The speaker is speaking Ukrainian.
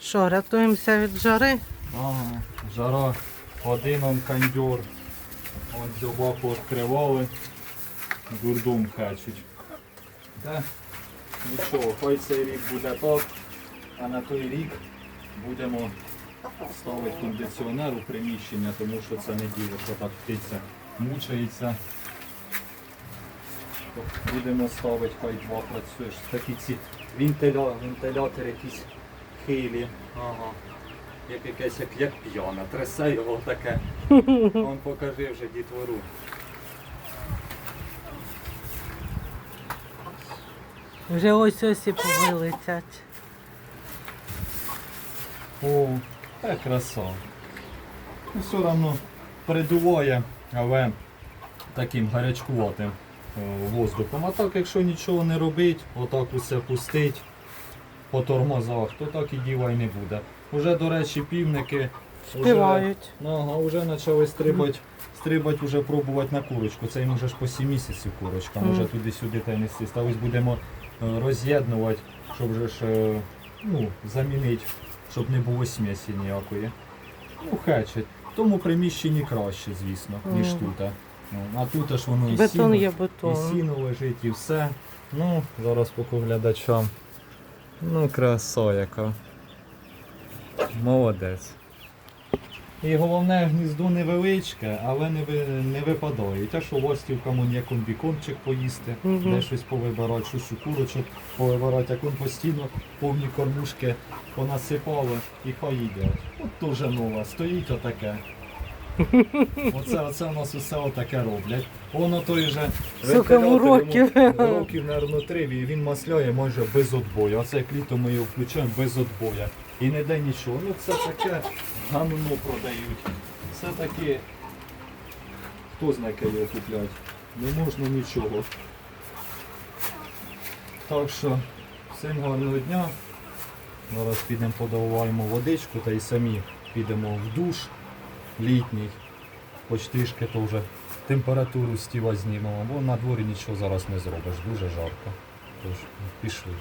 Що, рятуємося від жари? Ага, жара, один он кондьор. Он відкривали, дурдом качуть. Та, нічого, хай цей рік буде так, а на той рік будемо ставити кондиціонер у приміщення, тому що це не діло, що так птиця мучається. Будемо ставити, хай два працюєш. Такі ці вентилятори якісь хилі. Ага. Як якесь як, як п'яна, трясе його таке. Он покажи вже дітвору. Вже ось ось і повилетять. О, та краса. Ну, все одно придуває, але таким гарячкуватим е, воздухом. А так, якщо нічого не робить, отак усе пустить по тормозах, то так і діла й не буде. Уже, до речі, півники Співають. Ну, Ага, вже почали стрибати, стрибати, вже пробувати на курочку. Це їм вже ж по 7 місяців курочка, може Мгм. туди-сюди та й нести. Та ось будемо е, роз'єднувати, щоб вже ж е, ну, замінити, щоб не було смісі ніякої. Ну, хечить. В тому приміщенні краще, звісно, ніж Мгм. тут. Ну, а тут аж воно і Бетон сіно, є і сіно лежить, і все. Ну, зараз по глядачам. Ну, краса яка. Молодець. І головне гніздо невеличке, але не, ви, не випадають. А що ластівкам он є комбікончик поїсти, Мгм. де щось повибирати, щось у курочок повибирати, як он постійно повні кормушки понасипали і хай їдять. От теж нова, стоїть отаке. Оце, оце у нас усе отаке роблять. Воно той же йому років? років, мабуть, три, і він масляє майже без отбою. Оце як літо ми його включаємо без отбоя. І не де нічого. Ну це таке гамно продають. Це таке. Хто знає, яке його куплять? Не можна нічого. Так що, всім гарного дня. Зараз підемо подаваємо водичку та й самі підемо в душ літній. Хоч трішки то вже температуру стіла знімемо, бо на дворі нічого зараз не зробиш, дуже жарко. Тож пішли.